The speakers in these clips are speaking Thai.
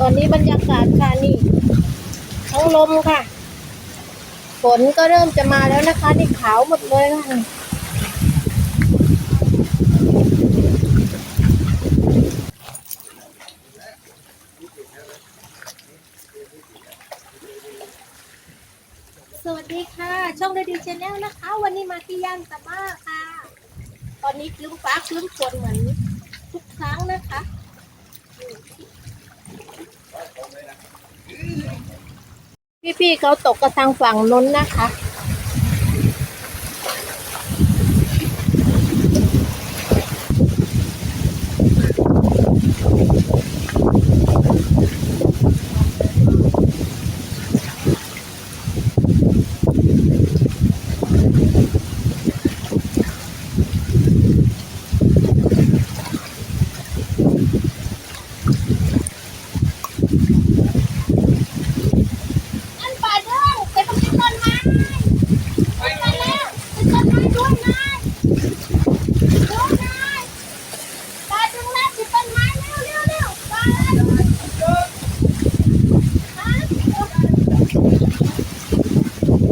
ตอนนี้บรรยากาศค่ะนี่ ทั้งลมค่ะ ฝนก็เริ่มจะมาแล้วนะคะ นี่ขาวหมดเลยค่ะสวัสดีค่ะ ช่องเรดิชแนลนะคะ วันนี้มาที่ย่านตะบ้าค่ะ ตอนนี้คลื้มฟ้าคลื้มฝนเหมือนทุกครั้งนะคะ พี่ๆเขาตกกระทางฝั่งน้นนะคะ อันป่าเด้งไปตรงนี้ต้นไม้ไปมาแล้วไป ต้นไม้ด้วยนายด้วยนายตาจึงแล้วสิต้นไม้เร็วเร็วเร็วตาฮะ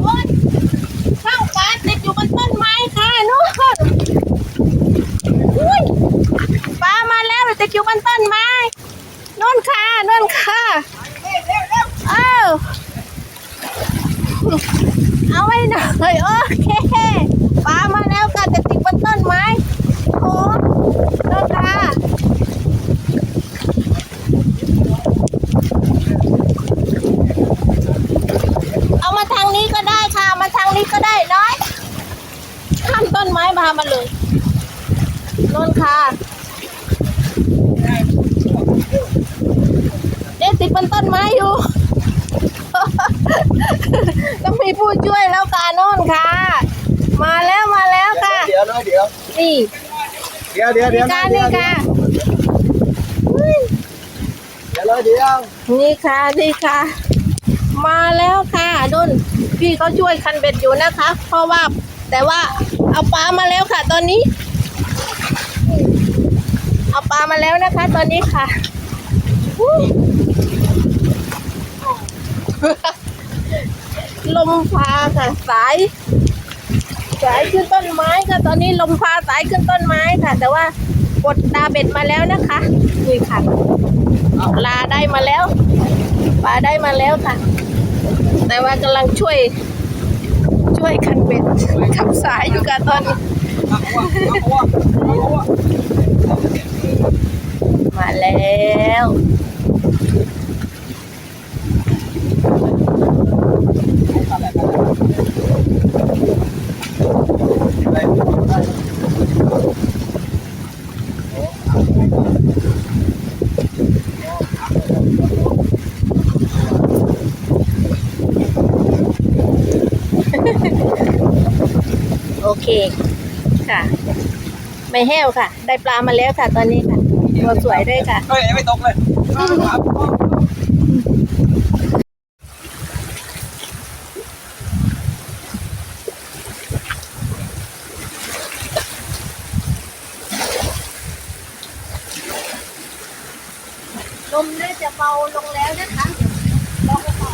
โอ๊ยข้างฟ้าติดอยู่บนต้นไม้ค่ะนู่นอุ้ยฟ้ามาแล้วติดอยู่บนต้นไม้นู่นค่ะนู่นค่ะเอ้า เอาไว้หน่อยโอเคปลามาแล้วค่ะจะติดบนต้นไม้โอ้ต้นค่ะเอามาทางนี้ก็ได้ค่ะ มาทางนี้ก็ได้น้อยข้ามต้นไม้มามาเลยนนค่ะเด็กติดบนต้นไม้อยู่ ต้องมีผู้ช่วยแล้วค่ะโน่นค่ะ มาแล้วมาแล้วค่ะ เดี๋ยวนะเดี๋ยวนี่เดี๋ยวเดี๋ยวเดี๋นี่ยวค่ะเดี๋นี่ยวค่ะอุ้ยเดี๋ยวเลยเดี๋ยวนี่ค่ะนี่ค่ะ มาแล้วค่ะนุ่นพี่เขาช่วยคันเบ็ดอยู่นะคะ เพราะว่าแต่ว่า เอาปลามาแล้วค่ะ ตอนนี้ เอาปลามาแล้วนะคะ ตอนนี้ค่ะลมพาค่ะสายสายขึ้นต้นไม้ค่ะตอนนี้ลมพาสายขึ้นต้นไม้ค่ะ แต่ว่ากดตาเบ็ดมาแล้วนะคะนี่ค่ะปลาได้มาแล้วปลาได้มาแล้วค่ะ แต่ว่ากำลังช่วย ช่วยคันเบ็ดขับสายอยู่ค่ะตอนนี้ มาแล้ว เคค่ะ ไม่แห้วค่ะ ได้ปลามาแล้วค่ะ ตอนนี้ค่ะตัวสวยด้วยค่ะ เฮ้ยไม่ตกเลยมน่าจะเบาลงแล้วนะคะลองไปต่อ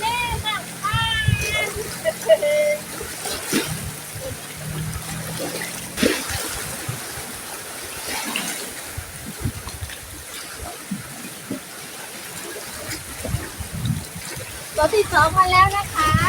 แน่ค่ะอ่า ตัวที่สองมาแล้วนะคะ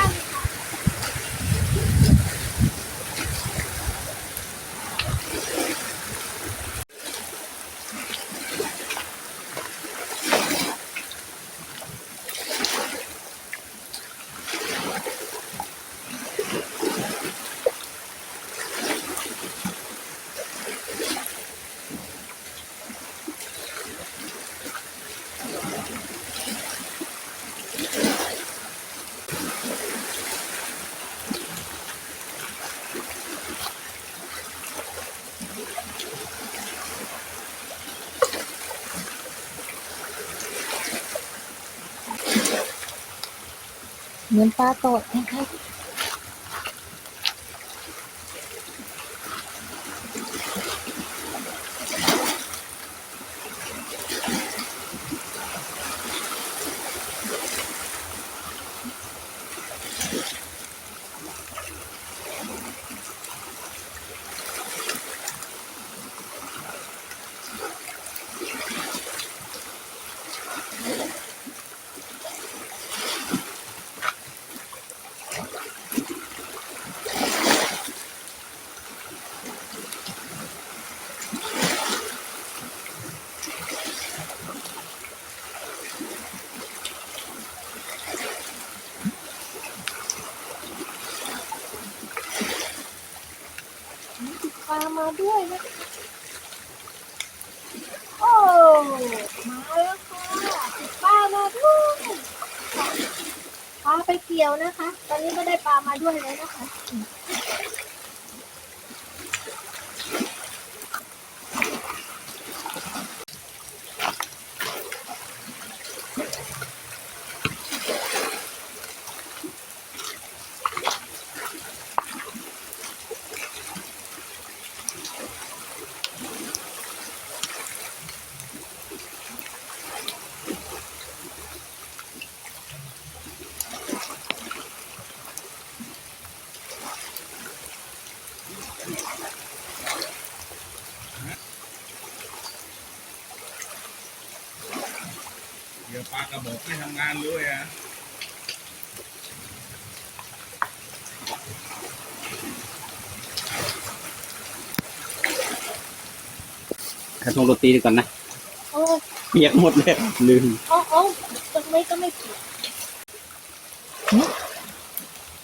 เหมือนปลาตดนะคะ ปลามาด้วยนะ โอ้ มาแล้วค่ะติดปลามาด้วยปลา ไปเกี่ยวนะคะ ตอนนี้ก็ได้ปลามาด้วยแล้วนะคะ ลากระบอกไม่ทำงานด้วยอะกระทงโรตีดีก่อนนะ โอ้เปียกหมดเลยลืมโอ้โอ้ตรงนี้ก็ไม่ผิด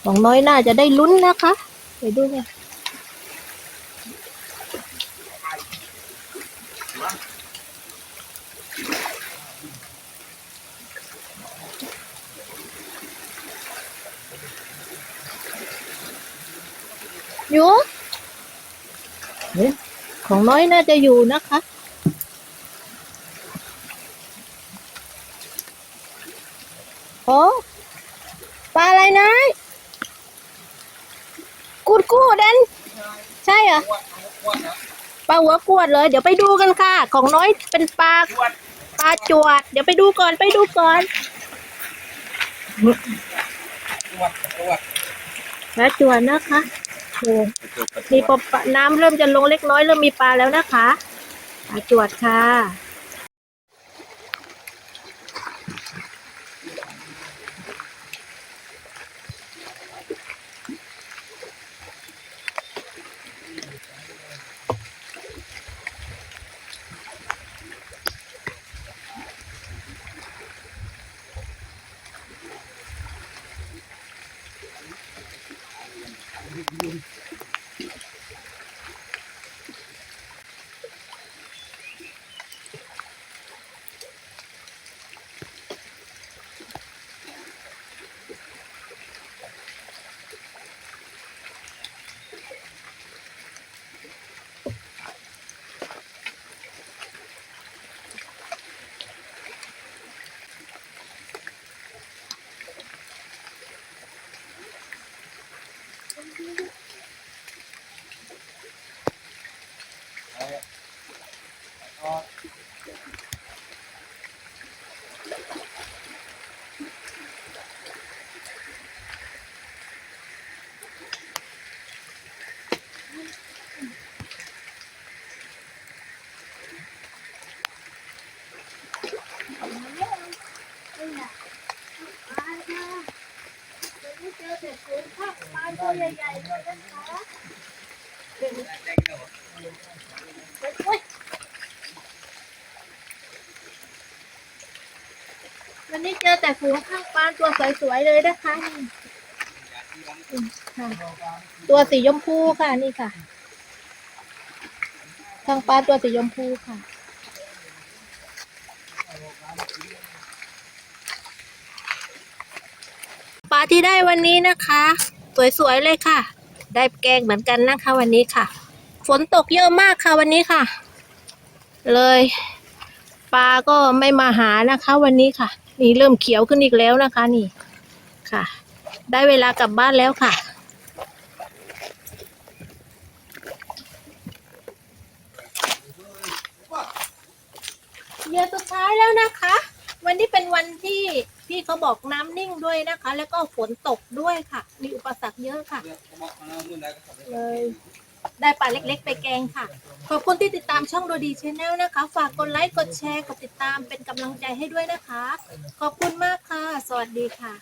ของน้อยน่าจะได้ลุ้นนะคะ ไปดูไงอยู่ เฮ้ยของน้อยน่าจะอยู่นะคะ โอ้ปลาอะไรนะกูดกูดเดนใช่เหรอปลาหัวกวดเลย เดี๋ยวไปดูกันค่ะ ของน้อยเป็นปลาปลาจวด เดี๋ยวไปดูก่อนไปดูก่อนปลาจวดนะคะ โอ้มีปลาน้ำเริ่มจะลงเล็กน้อยเริ่มมีปลาแล้วนะคะจวดค่ะ วดค่ะวันนี้เจอแต่ฝูงข้างปลาตัวสวยๆเลยนะคะนี่ค่ะ ตัวสีชมพูค่ะนี่ค่ะข้างปลาตัวสีชมพูค่ะปลาที่ได้วันนี้นะคะ สวยๆเลยค่ะ ได้แกงเหมือนกันนะคะวันนี้ค่ะ ฝนตกเยอะมากค่ะวันนี้ค่ะ เลยปลาก็ไม่มาหานะคะ วันนี้ค่ะ นี่เริ่มเขียวขึ้นอีกแล้วนะคะนี่ค่ะ ได้เวลากลับบ้านแล้วค่ะ เขาบอกน้ำนิ่งด้วยนะคะ แล้วก็ฝนตกด้วยค่ะ มีอุปสรรคเยอะค่ะเลยได้ปลาเล็ก ๆ ไปแกงค่ะ ขอบคุณที่ติดตามช่องโดดีชแนลนะคะ ฝากกดไลค์กดแชร์กดติดตามเป็นกำลังใจให้ด้วยนะคะ ขอบคุณมากค่ะ สวัสดีค่ะ